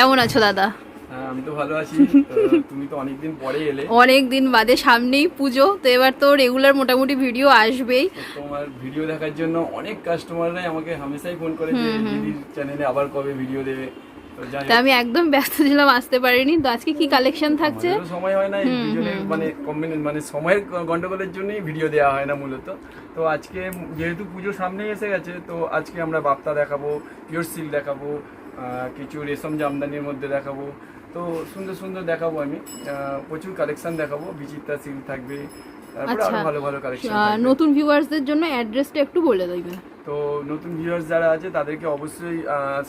কেমন আছো দাদা? হ্যাঁ আমি তো ভালো আছি। তুমি তো অনেকদিন পরে এলে। অনেক দিন বাদে সামনেই পুজো তো এবার তো রেগুলার মোটামুটি ভিডিও আসবেই। তোমার ভিডিও দেখার জন্য অনেক কাস্টমাররাই আমাকে হামেশাই ফোন করে যে দিদির চ্যানেলে আবার কবে ভিডিও দেবে? তো আমি একদম ব্যস্ত ছিলাম আসতে পারিনি। তো আজকে কি কালেকশন থাকছে? সময় হয় না মানে মানে সময়ের গন্ডগোলের জন্যই ভিডিও দেওয়া হয় না মূলত। তো আজকে যেহেতু পুজো সামনে এসে গেছে তো আজকে আমরা বাপ্তা দেখাবো পিওর সিল দেখাবো কিছু রেশম জামদানির মধ্যে দেখাবো। তো সুন্দর সুন্দর দেখাবো আমি। প্রচুর কালেকশন দেখাবো। বিচিত্রা সিল থাকবে তারপরে আরও আচ্ছা। ভালো ভালো কালেকশন নতুন ভিউয়ার্সদের জন্য অ্যাড্রেসটা একটু বলে দেবে তো নতুন ভিউয়ার্স যারা আছে তাদেরকে অবশ্যই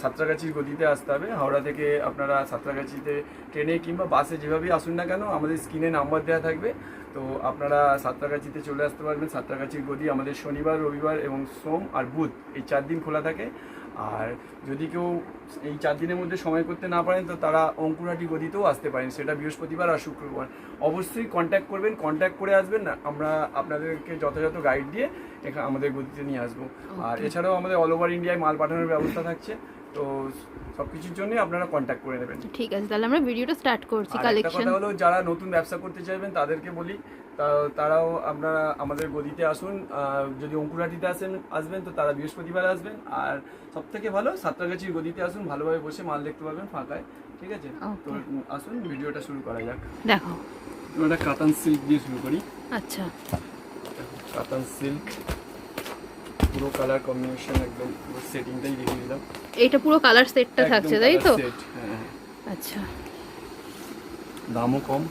সাঁতরাগাছির গদিতে আসতে হবে। হাওড়া থেকে আপনারা সাঁতরাগাছিতে ট্রেনে কিংবা বাসে যেভাবেই আসুন না কেন আমাদের স্ক্রিনে নাম্বার দেওয়া থাকবে। তো আপনারা সাঁতরাগাছিতে চলে আসতে পারবেন। সাঁতরাগাছির গদি আমাদের শনিবার রবিবার এবং সোম আর বুধ এই চার দিন খোলা থাকে। আর যদি কেউ এই চার দিনের মধ্যে সময় করতে না পারেন তো তারা অঙ্কুরাটি গদিতেও আসতে পারেন সেটা বৃহস্পতিবার আর শুক্রবার। অবশ্যই কন্ট্যাক্ট করবেন কন্ট্যাক্ট করে আসবেন না আমরা আপনাদেরকে যথাযথ গাইড দিয়ে এখানে আমাদের গদিতে নিয়ে আসব। আর এছাড়াও আমাদের অল ওভার ইন্ডিয়ায় মাল পাঠানোর ব্যবস্থা থাকছে। তো সব কিছুর জন্যই আপনারা কন্ট্যাক্ট করে নেবেন। ঠিক আছে তাহলে আমরা ভিডিওটা স্টার্ট করছি একটা কালেকশন কথা হলো যারা নতুন ব্যবসা করতে চাইবেন তাদেরকে বলি তারাও আপনারা আমাদের গদিতে আসুন যদি অঙ্কুরাটিতে আসেন আসবেন তো তারা বৃহস্পতিবার আসবেন আর সব থেকে ভালো সাতটাগাছির গদিতে আসুন ভালোভাবে বসে মাল দেখতে পাবেন ফাঁকায় ঠিক আছে? তো আসুন ভিডিওটা শুরু করা যাক। দেখো। আমরা কাতান সিল্ক দিয়ে শুরু করি। আচ্ছা। কাতান সিল্ক পুরো কালার কম্বিনেশন একদম পুরো সেটিংটাই রেখে দিলাম। এইটা পুরো কালার সেটটা থাকছে তাই তো? হ্যাঁ হ্যাঁ। আচ্ছা। দামও কম।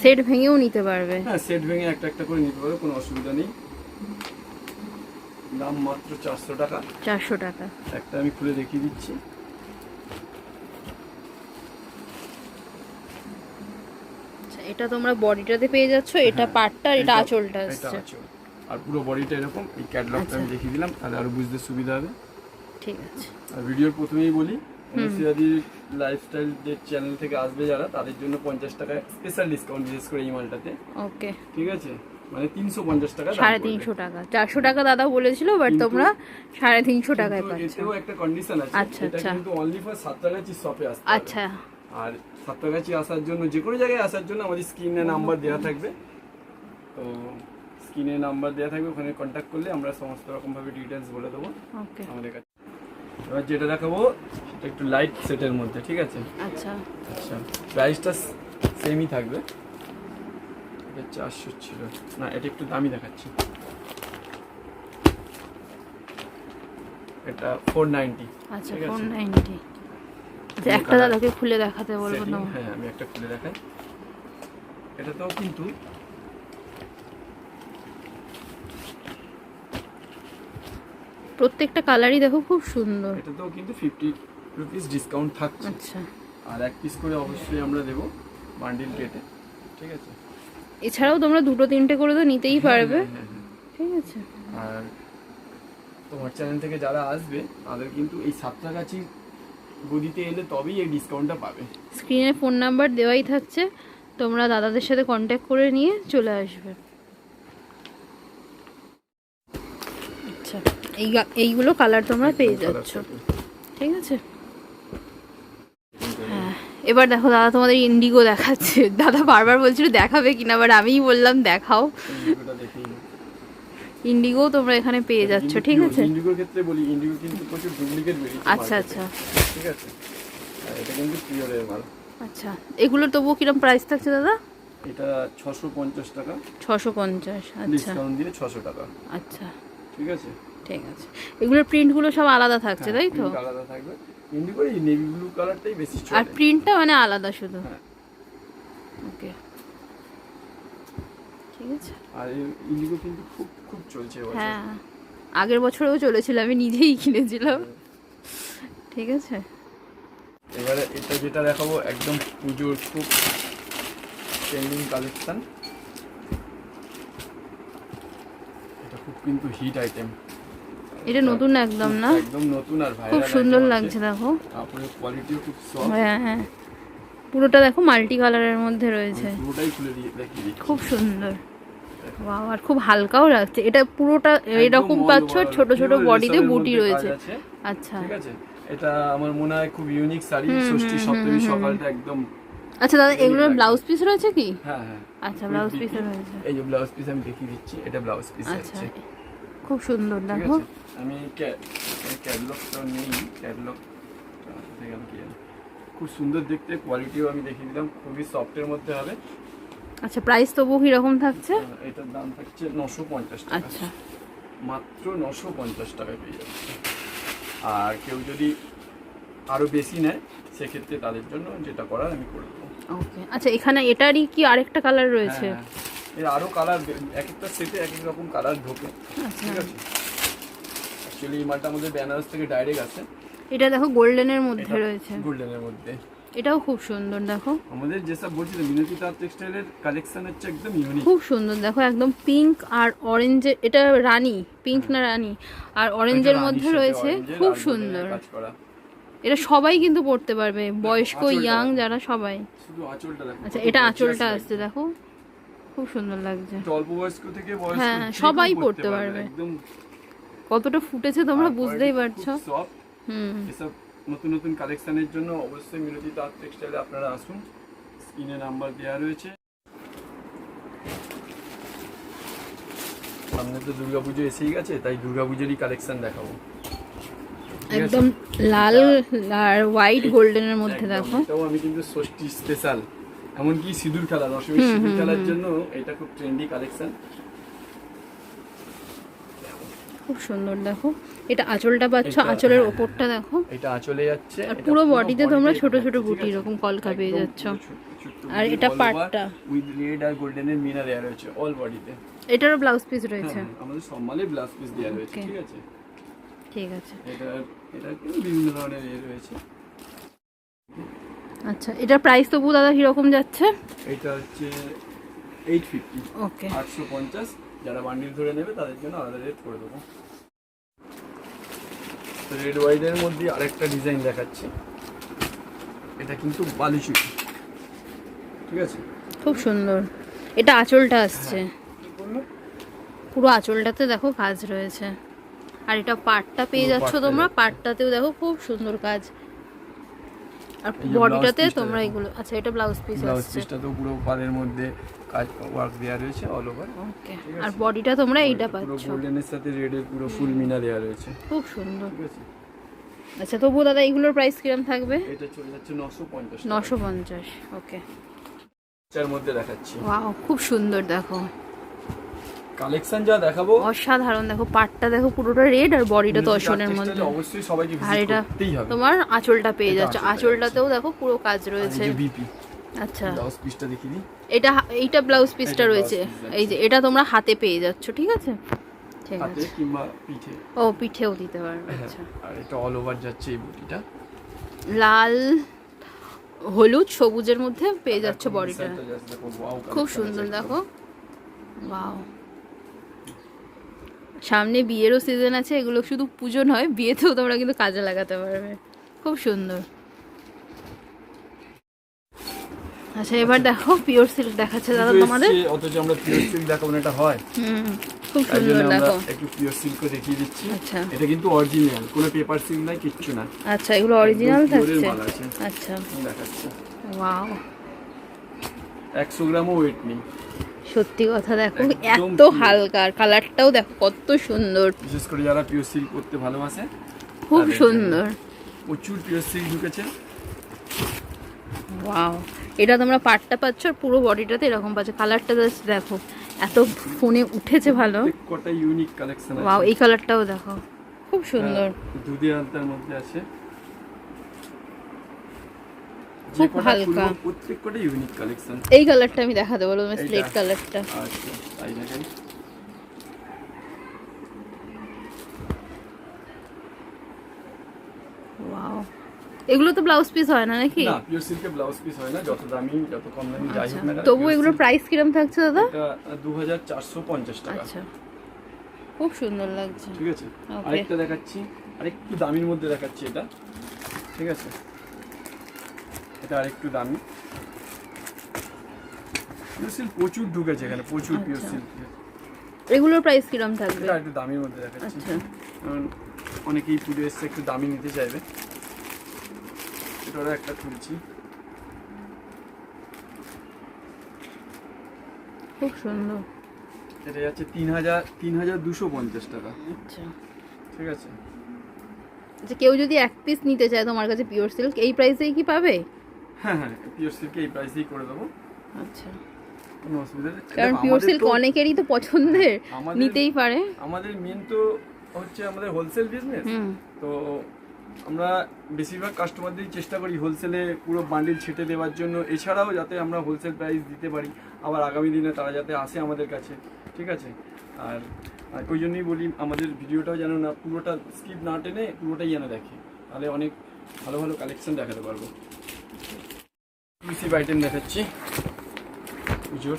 সেট ভেঙেও নিতে পারবে। হ্যাঁ সেট ভেঙে একটা একটা করে নিতে পারবে কোনো অসুবিধা নেই। দাম মাত্র চারশো টাকা। চারশো টাকা। একটা আমি খুলে দেখিয়ে দিচ্ছি। এটা তোমরা বডিটাতে পেয়ে যাচ্ছ এটা হ্যাঁ, পাটটা এটা আঁচলটা আসছে আঁচল। আর পুরো বডিটা এরকম এই ক্যাটলগটা আমি আচ্ছা। দেখিয়ে দিলাম তাহলে আরও বুঝতে সুবিধা হবে ঠিক আছে আর ভিডিওর প্রথমেই বলি অনুসিয়াদি লাইফস্টাইল যে চ্যানেল থেকে আসবে যারা তাদের জন্য পঞ্চাশ টাকা স্পেশাল ডিসকাউন্ট বিশেষ করে এই মালটাতে ওকে ঠিক আছে মানে তিনশো পঞ্চাশ টাকা সাড়ে। তিনশো টাকা চারশো টাকা দাদা বলেছিল বাট তোমরা সাড়ে তিনশো টাকায় পাচ্ছ এতেও একটা কন্ডিশন আছে আচ্ছা, এটা আচ্ছা। কিন্তু অনলি ফর সাতটাগাছি শপে আসতে হবে। আচ্ছা আর সাতটাগাছি আসার জন্য যে কোনো জায়গায় আসার জন্য আমাদের স্ক্রিনে নাম্বার দেওয়া থাকবে। তো স্ক্রিনে নাম্বার দেওয়া থাকবে ওখানে কন্ট্যাক্ট করলে আমরা সমস্ত রকমভাবে ডিটেলস বলে দেবো ওকে আমাদের কাছে। এবার যেটা দেখাবো সেটা একটু লাইট সেটের মধ্যে ঠিক আছে? আচ্ছা। আচ্ছা প্রাইসটা সেমই থাকবে। এটা চারশো ছিল। না এটা একটু দামি দেখাচ্ছি। এটা ফোর নাইনটি আচ্ছা ফোর নাইনটি একটা দাদাকে খুলে দেখাতে বলব না। হ্যাঁ আমি একটা খুলে দেখাই। এটাতেও কিন্তু প্রত্যেকটা কালারই দেখো খুব সুন্দর। এটাতেও কিন্তু ফিফটি রুপিস ডিসকাউন্ট থাকছে। আচ্ছা। আর এক পিস করে অবশ্যই আমরা দেবো বান্ডিল রেটে ঠিক আছে? এছাড়াও তোমরা দুটো তিনটে করে তো নিতেই পারবে হ্যাঁ, হ্যাঁ, হ্যাঁ। ঠিক আছে। আর তোমার চ্যানেল থেকে যারা আসবে তাদের কিন্তু এই সাতটা সাতটাগাছি গদিতে এলে তবেই এই ডিসকাউন্টটা পাবে। স্ক্রিনে ফোন নাম্বার দেওয়াই থাকছে। তোমরা দাদাদের সাথে কন্ট্যাক্ট করে নিয়ে চলে আসবে। আচ্ছা এই এইগুলো কালার তোমরা পেয়ে Colour যাচ্ছ। ঠিক আছে? হ্যাঁ এবার দেখো দাদা তোমাদের ইন্ডিগো দেখাচ্ছে। দাদা বারবার বলছিল দেখাবে কিনা বাট আমিই বললাম দেখাও। ইন্ডিগো তোমরা এখানে পেয়ে যাচ্ছ ঠিক আছে? ইন্ডিগোর ক্ষেত্রে বলি ইন্ডিগো কিন্তু প্রচুর ডুপ্লিকেট বেরিয়েছে আচ্ছা আচ্ছা। ঠিক আছে? এটা কিন্তু পিওরের মাল আচ্ছা এগুলোর তবুও কিরম প্রাইস থাকছে দাদা? এটা ছশো পঞ্চাশ টাকা। ছশো পঞ্চাশ আচ্ছা। ডিসকাউন্ট দিয়ে ছশো টাকা। আচ্ছা। ঠিক আছে? ঠিক আছে। এগুলোর প্রিন্টগুলো সব আলাদা থাকছে হ্যাঁ, তাই তো? আলাদা থাকবে। ইন্ডিগোর এই নেভি ব্লু কালারটাই বেশি চলে। আর প্রিন্টটা মানে আলাদা শুধু। হ্যাঁ। ওকে ঠিক আছে? আর ইন্ডিগো কিন্তু খুব খুব চলছে হ্যাঁ আগের বছরেও চলেছিল আমি নিজেই কিনেছিলাম। ঠিক আছে? এবারে এটা যেটা দেখাবো একদম পুজোর খুব ট্রেন্ডিং কালেকশন এটা খুব কিন্তু হিট আইটেম এটা নতুন একদম না? একদম নতুন আর ভাইরাল খুব সুন্দর লাগছে দেখো। তারপরে কোয়ালিটিও খুব সফট হ্যাঁ হ্যাঁ। পুরোটা দেখো মাল্টি কালারের মধ্যে রয়েছে। পুরোটাই খুলে দিয়ে দিচ্ছি। খুব সুন্দর। বাহ আর খুব হালকাও লাগছে। এটা পুরোটা এরকম পাচ্ছ ছোট ছোট বডিতে বুটি রয়েছে। আচ্ছা। ঠিক আছে? এটা আমার মনে হয় খুব ইউনিক শাড়ি। ষষ্ঠী সপ্তমী। সকালটা একদম আচ্ছা দাদা এগুলোর ব্লাউজ পিস রয়েছে কি? হ্যাঁ হ্যাঁ। আচ্ছা ব্লাউজ পিসও রয়েছে। এই যে ব্লাউজ পিস আমি দেখিয়ে দিচ্ছি এটা ব্লাউজ পিস আচ্ছা। আছে। খুব সুন্দর দেখো। আমি ক্যাটলগটা নেই ক্যাটলগ। খুব সুন্দর দেখতে কোয়ালিটিও আমি দেখিয়ে দিলাম খুবই সফটের মধ্যে হবে। আচ্ছা প্রাইস তবু কীরকম থাকছে? এটার দাম থাকছে নশো পঞ্চাশ টাকা। আচ্ছা। মাত্র নশো পঞ্চাশ টাকায় পেয়ে যাচ্ছে আর কেউ যদি আরও বেশি নেয় সেক্ষেত্রে তাদের জন্য যেটা করার আমি করে দেবো। ওকে আচ্ছা এখানে এটারই কি আরেকটা কালার রয়েছে? হ্যাঁ, এর আরও কালার এক একটা সেটে এক এক রকম কালার ঢোকে। আচ্ছা। ঠিক আছে? অ্যাকচুয়ালি এই মালটা আমাদের বেনারস থেকে ডাইরেক্ট আছে এটা দেখো গোল্ডেনের মধ্যে রয়েছে। গোল্ডেনের মধ্যে। এটাও খুব সুন্দর দেখো। আমাদের যেসব বলছি মিনতি তাঁত টেক্সটাইলের কালেকশন হচ্ছে একদম ইউনিক খুব সুন্দর দেখো একদম পিঙ্ক আর অরেঞ্জে এটা রানী পিঙ্ক না রানী? আর অরেঞ্জের মধ্যে রয়েছে খুব সুন্দর। এটা সবাই কিন্তু পড়তে পারবে বয়স্ক ইয়াং যারা সবাই। শুধু আঁচলটা দেখো আচ্ছা এটা আঁচলটা। আসছে দেখো। খুব সুন্দর লাগছে। অল্প বয়স্ক থেকে বয়স্ক হ্যাঁ, সবাই পড়তে পারবে। একদম। কতটা ফুটেছে তোমরা বুঝতেই পারছ। হুম। এসব নতুন নতুন কালেকশনের জন্য অবশ্যই মিনতি তাঁত টেক্সটাইলে আপনারা আসুন। স্ক্রিনে নাম্বার দেওয়া রয়েছে। সামনে তো দুর্গাপুজো এসেই গেছে তাই দুর্গাপুজোরই কালেকশন দেখাবো? একদম লাল আর হোয়াইট গোল্ডেনের মধ্যে একদম, দেখো। এটাও আমি কিন্তু ষষ্ঠী স্পেশাল এমনকি সিঁদুর খেলা দশমীর সিঁদুর খেলার জন্য এটা খুব ট্রেন্ডি কালেকশন খুব সুন্দর দেখো। এটা আঁচলটা পাচ্ছ আঁচলের হ্যাঁ, ওপরটা দেখো। এটা আঁচলে যাচ্ছে আর পুরো বডিতে তোমরা ছোট ছোট বুটি এরকম কলকা পেয়ে যাচ্ছ। আর এটা পাটটা। with red আর গোল্ডেনের মিনা দেওয়া রয়েছে অল বডিতে এটারও ব্লাউজ পিস রয়েছে। আমাদের সব মালে ব্লাউজ পিস দেওয়া রয়েছে ঠিক আছে? ঠিক আছে। এটা এটা কিন্তু বিভিন্ন ধরনের ইয়ে রয়েছে। আচ্ছা এটার প্রাইস তবু দাদা কীরকম যাচ্ছে? এটা হচ্ছে এইট ফিফটি ওকে আটশো পঞ্চাশ যারা বান্ডিল ধরে নেবে তাদের জন্য আলাদা রেট করে দেবো। রেড ওয়াইডের মধ্যে আরেকটা ডিজাইন দেখাচ্ছি। এটা কিন্তু বালুচুকি ঠিক আছে? খুব সুন্দর। এটা আঁচলটা আসছে। পুরো আঁচলটাতে দেখো কাজ রয়েছে। আর এটা পাটটা পেয়ে যাচ্ছ তোমরা। পাটটাতেও দেখো খুব সুন্দর কাজ। আর বডিটাতে তোমরা এগুলো আচ্ছা এটা ব্লাউজ পিস ব্লাউজ পিসটা তো পুরো পাড়ের মধ্যে কাজ ওয়ার্ক দেওয়া রয়েছে অল ওভার ওকে আর বডিটা তোমরা এইটা পাচ্ছ। গোল্ডেনের সাথে রেডের পুরো ফুল মিনা দেওয়া রয়েছে। খুব সুন্দর। আচ্ছা তবু দাদা এগুলোর প্রাইস কিরম থাকবে? এটা চলে যাচ্ছে নশো পঞ্চাশ নশো পঞ্চাশ ওকে চার মধ্যে দেখাচ্ছি। ওয়াও খুব সুন্দর দেখো। কালেকশন যা দেখাবো অসাধারণ। দেখো পাটটা দেখো পুরোটা রেড আর বডিটা দর্শনের মধ্যে। অবশ্যই সবাইকে আর ভিজিট এটা করতেই হবে। তোমার আঁচলটা পেয়ে যাচ্ছে। আঁচলটাতেও দেখো পুরো কাজ রয়েছে। আচ্ছা। ব্লাউজ পিসটা দেখিয়ে দিই এটা এইটা ব্লাউজ পিসটা রয়েছে। এই যে এটা তোমরা হাতে পেয়ে যাচ্ছ ঠিক আছে? ঠিক আছে। কিংবা পিঠে। ও পিঠেও দিতে পারবে হ্যাঁ, আচ্ছা। আর এটা অল ওভার যাচ্ছে এই বুটিটা লাল হলুদ সবুজের মধ্যে পেয়ে যাচ্ছ বডিটা খুব সুন্দর দেখো। ওয়াও সামনে বিয়েরও সিজন আছে এগুলো শুধু পুজো নয় বিয়েতেও তোমরা কিন্তু কাজে লাগাতে পারবে। খুব সুন্দর। আচ্ছা এবার দেখো পিওর সিল্ক দেখাচ্ছে দাদা তোমাদের। অথচ আমরা পিওর সিল্ক দেখাবো না এটা হয়। হুম খুব সুন্দর দেখো। একটু পিওর সিল্কও দেখিয়ে দিচ্ছি। আচ্ছা। এটা কিন্তু অরিজিনাল কোনো পেপার সিল্ক নাই কিচ্ছু না আচ্ছা এগুলো অরিজিনাল থাকছে? আচ্ছা। দেখাচ্ছে। ওয়াও একশো গ্রামও ওয়েট নেই। সত্যি কথা দেখো এত pure। হালকা আর কালারটাও দেখো কত সুন্দর। বিশেষ করে যারা পিওর সিল্ক করতে ভালোবাসে খুব সুন্দর। প্রচুর পিওর সিল্ক ঢুকেছে। ওয়াও এটা তোমরা পাটটা পাচ্ছ আর পুরো বডিটাতে এরকম পাচ্ছ। কালারটা জাস্ট দেখো এত ফোনে উঠেছে ভালো। কটা ইউনিক কালেকশন ওয়াও এই কালারটাও দেখো খুব সুন্দর। হ্যাঁ, দুধে আলতার মধ্যে আছে। খুব হালকা। খুলবো, প্রত্যেক কটা ইউনিক কালেকশন এই কালারটা আমি দেখাতে বলো এইটা? স্লেট কালারটা আচ্ছা তাই ওয়াও এগুলো তো ব্লাউজ পিস হয় না নাকি? না পিওর সিল্কের ব্লাউজ পিস হয় না যত দামি যত কম দামি যাই আচ্ছা। হোক না তবু এগুলোর প্রাইস কিরম থাকছে দাদা? এটা দু হাজার চারশো পঞ্চাশ টাকা। আচ্ছা। খুব সুন্দর লাগছে। ঠিক আছে. আরেকটা দেখাচ্ছি আরেকটু দামির মধ্যে দেখাচ্ছি এটা। ঠিক আছে? এটা আরেকটু দামি। পিওর সিল্ক প্রচুর ঢুকেছে এখানে প্রচুর পিওর আচ্ছা। সিল্ক এগুলোর প্রাইস কিরম থাকবে? এটা একটু দামির মধ্যে দেখাচ্ছি। আচ্ছা। কারণ অনেকেই পুজো এসছে একটু দামি নিতে চাইবে। এটারও একটা খুলছি। খুব সুন্দর। এটা যাচ্ছে তিন হাজার তিন হাজার দুশো পঞ্চাশ টাকা। আচ্ছা। ঠিক আছে। আচ্ছা কেউ যদি এক পিস নিতে চায় তোমার কাছে পিওর সিল্ক এই প্রাইসেই কি পাবে? হ্যাঁ হ্যাঁ পিওর সিল্কে এই প্রাইসেই করে দেবো। আচ্ছা। কোনো অসুবিধা নেই। কারণ পিওর সিল্ক তো- অনেকেরই তো পছন্দের নিতেই পারে। আমাদের মেন তো হচ্ছে আমাদের হোলসেল বিজনেস তো আমরা বেশিরভাগ কাস্টমারদেরই চেষ্টা করি হোলসেলে পুরো বান্ডিল ছেটে দেওয়ার জন্য। এছাড়াও যাতে আমরা হোলসেল প্রাইস দিতে পারি। আবার আগামী দিনে তারা যাতে আসে আমাদের কাছে। ঠিক আছে? আর আর ওই জন্যই বলি আমাদের ভিডিওটাও যেন না পুরোটা স্কিপ না টেনে পুরোটাই যেন দেখে। তাহলে অনেক ভালো ভালো কালেকশন দেখাতে পারব। এক্সক্লুসিভ আইটেম দেখাচ্ছি। পুজোর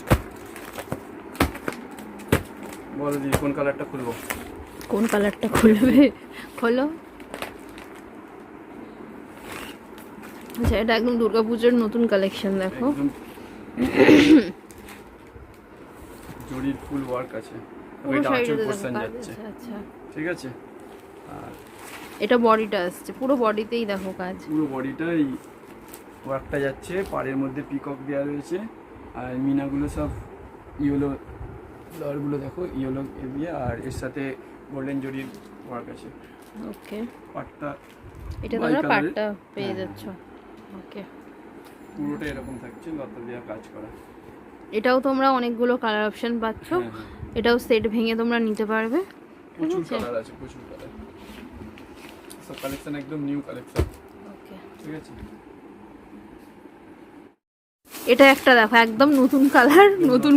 বলো দিদি কোন কালারটা খুলবো? কোন কালারটা খুলবে? খোলো। আচ্ছা এটা একদম দুর্গাপুজোর নতুন কালেকশন দেখো। জরির ফুল ওয়ার্ক আছে। এটা আঁচল দেখো পোর্শন যাচ্ছে। আচ্ছা। ঠিক আছে? আর এটা বডিটা আসছে পুরো বডিতেই দেখো কাজ। পুরো বডিটাই ওয়ার্কটা যাচ্ছে পাড়ের মধ্যে পিকক দেওয়া রয়েছে আর মিনাগুলো সব ইয়েলো ফ্লাওয়ারগুলো দেখো ইয়েলো দিয়ে আর এর সাথে গোল্ডেন জরির ওয়ার্ক আছে। ওকে পাটটা এটা তোমরা পাটটা পেয়ে হ্যাঁ, যাচ্ছ। ওকে পুরোটা এরকম থাকছে লতা দেওয়া কাজ করা। এটাও তোমরা অনেকগুলো কালার অপশন পাচ্ছ। হ্যাঁ হ্যাঁ। এটাও সেট ভেঙে তোমরা নিতে পারবে। প্রচুর আছে। কালার আছে প্রচুর কালার সব কালেকশন একদম নিউ কালেকশন ওকে ঠিক আছে? এটা একটা দেখো একদম নতুন কালার নতুন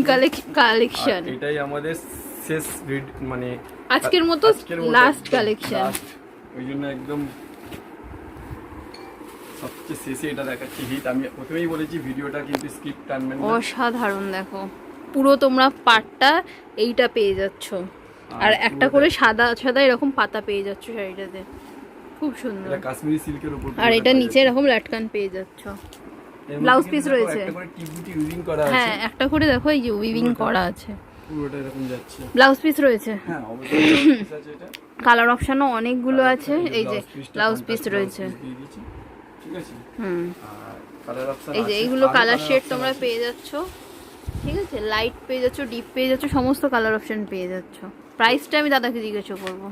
কালেকশন। এটাই আমাদের শেষ মানে আজকের মতো লাস্ট কালেকশন। ওই জন্য একদম সবচেয়ে শেষে এটা দেখাচ্ছি হিট আমি প্রথমেই বলেছি ভিডিওটা কিন্তু স্কিপ টানবেন অসাধারণ দেখো। পুরো তোমরা পাটটা এইটা পেয়ে যাচ্ছ। আর একটা করে সাদা সাদা এরকম পাতা পেয়ে যাচ্ছ শাড়িটাতে। খুব সুন্দর। এটা কাশ্মীরি সিল্কের উপর আর এটা নিচে এরকম লাটকান পেয়ে যাচ্ছ। Piece দেখো রয়েছে। হ্যাঁ একটা করে দেখো এই যে উইভিং করা আছে। ব্লাউজ পিস রয়েছে। হ্যাঁ কালার অপশনও অনেকগুলো আছে। এই যে ব্লাউজ পিস রয়েছে। হুম। এই যে এইগুলো কালার শেড তোমরা পেয়ে যাচ্ছ। ঠিক আছে? লাইট পেয়ে যাচ্ছ ডিপ পেয়ে যাচ্ছ সমস্ত কালার অপশন পেয়ে যাচ্ছ। প্রাইসটা আমি দাদাকে জিজ্ঞাসা করব।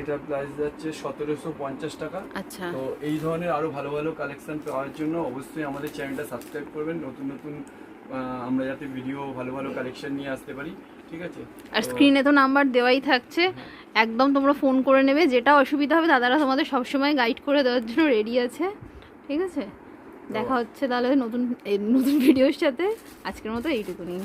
এটা প্রাইস যাচ্ছে সতেরোশো পঞ্চাশ টাকা। আচ্ছা। তো এই ধরনের আরও ভালো ভালো কালেকশন পাওয়ার জন্য অবশ্যই আমাদের চ্যানেলটা সাবস্ক্রাইব করবেন। নতুন নতুন আমরা যাতে ভিডিও ভালো ভালো কালেকশন নিয়ে আসতে পারি। ঠিক আছে? আর স্ক্রিনে তো নাম্বার দেওয়াই থাকছে। একদম তোমরা ফোন করে নেবে। যেটা অসুবিধা হবে দাদারা তোমাদের সবসময় গাইড করে দেওয়ার জন্য রেডি আছে। ঠিক আছে? দেখা হচ্ছে তাহলে নতুন নতুন ভিডিওর সাথে। আজকের মতো এইটুকুনি।